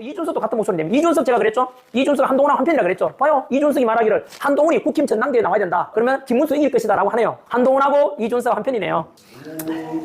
이준석도 같은 목소리 내면 이준석 제가 그랬죠? 이준석 한동훈하고 한편이라 그랬죠? 봐요. 이준석이 말하기를 한동훈이 국힘 전당대회에 나와야 된다. 그러면 김문수 이길 것이다 라고 하네요. 한동훈하고 이준석 한편이네요.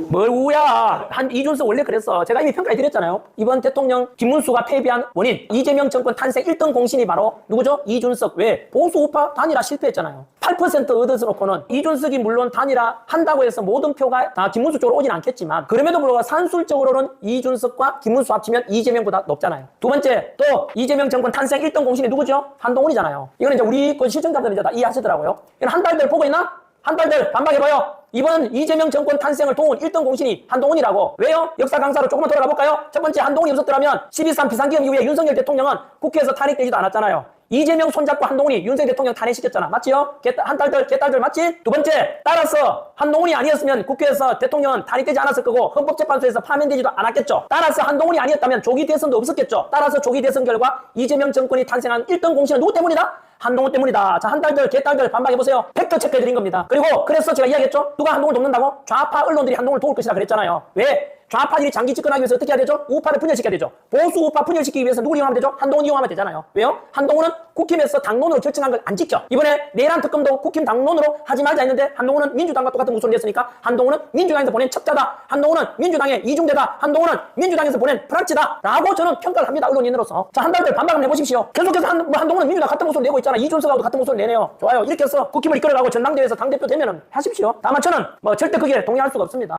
뭘 우야. 한 이준석 원래 그랬어. 제가 이미 평가해 드렸잖아요. 이번 대통령 김문수가 패배한 원인 이재명 정권 탄생 1등 공신이 바로 누구죠? 이준석. 왜? 보수 우파 단일화 실패했잖아요. 8% 얻어서 놓고는 이준석이 물론 단일화 한다고 해서 모든 표가 다 김문수 쪽으로 오진 않겠지만 그럼에도 불구하고 산술적으로는 이준석과 김문수 합치면 이재명보다 높잖아요. 두 번째 또 이재명 정권 탄생 1등 공신이 누구죠? 한동훈이잖아요. 이거는 이제 우리 그 이제 다 이해하시더라고요. 이건 한 달들 보고 있나? 한 달들 반박해봐요. 이번 이재명 정권 탄생을 도운 1등 공신이 한동훈이라고. 왜요? 역사 강사로 조금만 돌아가 볼까요? 첫 번째 한동훈이 없었더라면 12.3 비상기업 이후에 윤석열 대통령은 국회에서 탄핵되지도 않았잖아요. 이재명 손잡고 한동훈이 윤석열 대통령 탄핵시켰잖아. 맞지요? 개- 한 달들, 개딸들 맞지? 두 번째, 따라서 한동훈이 아니었으면 국회에서 대통령은 탄핵되지 않았을 거고 헌법재판소에서 파면되지도 않았겠죠. 따라서 한동훈이 아니었다면 조기 대선도 없었겠죠. 따라서 조기 대선 결과 이재명 정권이 탄생한 1등 공신은 누구 때문이다? 한동훈 때문이다. 자, 한 달들, 개딸들 반박해보세요. 팩트 체크해드린 겁니다. 그리고 그래서 제가 이야기했죠? 누가 한동훈 돕는다고? 좌파 언론들이 한동훈을 도울 것이다 그랬잖아요. 왜? 좌파들이 장기 집권하기 위해서 어떻게 해야 되죠? 우파를 분열시켜야 되죠. 보수 우파 분열시키기 위해서 누구를 이용하면 되죠? 한동훈 이용하면 되잖아요. 왜요? 한동훈은 국힘에서 당론으로 결정한 걸 안 지켜. 이번에 내란 특검도 국힘 당론으로 하지 말자 했는데 한동훈은 민주당과 똑같은 목소리 냈으니까 한동훈은 민주당에서 보낸 첩자다. 한동훈은 민주당의 이중대다. 한동훈은 민주당에서 보낸 프락치다. 라고 저는 평가를 합니다. 언론인으로서. 자, 한 달들 반박을 해보십시오. 계속해서 한, 뭐 한동훈은 민주당 같은 목소리 내고 있잖아. 이준석하고도 같은 목소리 내네요. 좋아요. 이렇게 해서 국힘을 이끌어가고 전당대회에서 당대표 되면은 하십시오. 다만 저는 뭐 절대 그게 동의할 수가 없습니다.